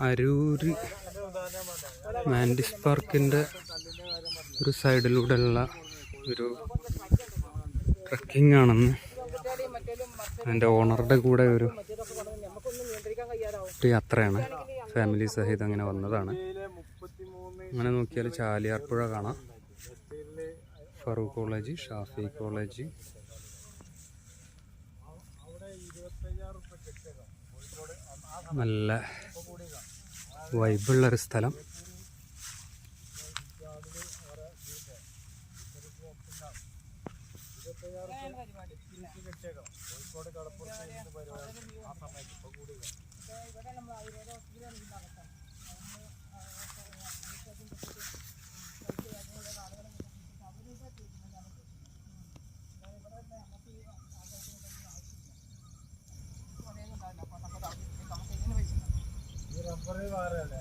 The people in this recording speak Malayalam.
അരൂര് മാൻഡിസ് പാർക്കിന്റെ ഒരു സൈഡിലൂടെയുള്ള ഒരു ട്രക്കിംഗ് ആണെന്ന് എന്റെ ഓണറുടെ കൂടെ ഒരു യാത്രയാണ് ഫാമിലി സഹിതം അങ്ങനെ വന്നതാണ്. അങ്ങനെ നോക്കിയാൽ ചാലിയാർപ്പുഴ കാണാം. Farook college Shafi college. നല്ല വൈബുള്ളൊരു സ്ഥലം. അങ്ങനെയാണ് പരിപാടി. പിന്നെ. ഇവിടെ വേറെ അല്ലേ